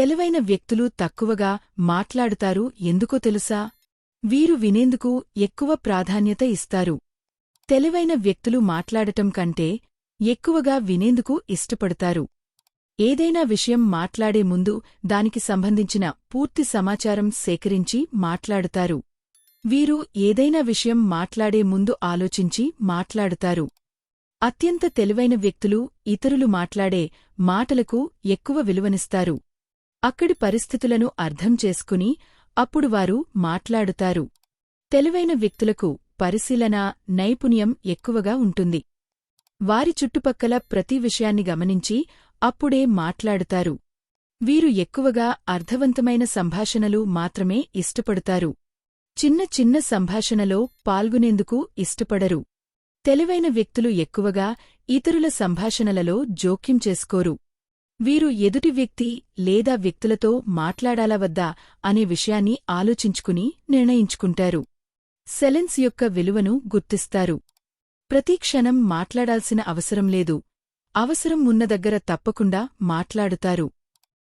తెలివైన వ్యక్తులు తక్కువగా మాట్లాడుతారు ఎందుకో తెలుసా? వీరు వినేందుకు ఎక్కువ ప్రాధాన్యత ఇస్తారు. తెలివైన వ్యక్తులు మాట్లాడటం కంటే ఎక్కువగా వినేందుకు ఇష్టపడతారు. ఏదైనా విషయం మాట్లాడే ముందు దానికి సంబంధించిన పూర్తి సమాచారం సేకరించి మాట్లాడుతారు. వీరు ఏదైనా విషయం మాట్లాడే ముందు ఆలోచించి మాట్లాడుతారు. అత్యంత తెలివైన వ్యక్తులు ఇతరులు మాట్లాడే మాటలకు ఎక్కువ విలువనిస్తారు. అక్కడి పరిస్థితులను అర్థం చేసుకుని అప్పుడు వారు మాట్లాడుతారు. తెలివైన వ్యక్తులకు పరిశీలన నైపుణ్యం ఎక్కువగా ఉంటుంది. వారి చుట్టుపక్కల ప్రతి విషయాన్ని గమనించి అప్పుడే మాట్లాడుతారు. వీరు ఎక్కువగా అర్థవంతమైన సంభాషణలు మాత్రమే ఇష్టపడతారు. చిన్న చిన్న సంభాషణలో పాల్గొనేందుకు ఇష్టపడరు. తెలివైన వ్యక్తులు ఎక్కువగా ఇతరుల సంభాషణలలో జోక్యం చేసుకోరు. వీరు ఎదుటి వ్యక్తి లేదా వ్యక్తులతో మాట్లాడాలా వద్దా అనే విషయాన్ని ఆలోచించుకుని నిర్ణయించుకుంటారు. సెలెన్స్ యొక్క విలువను గుర్తిస్తారు. ప్రతి క్షణం మాట్లాడాల్సిన అవసరం లేదు. అవసరం ఉన్న దగ్గర తప్పకుండా మాట్లాడుతారు.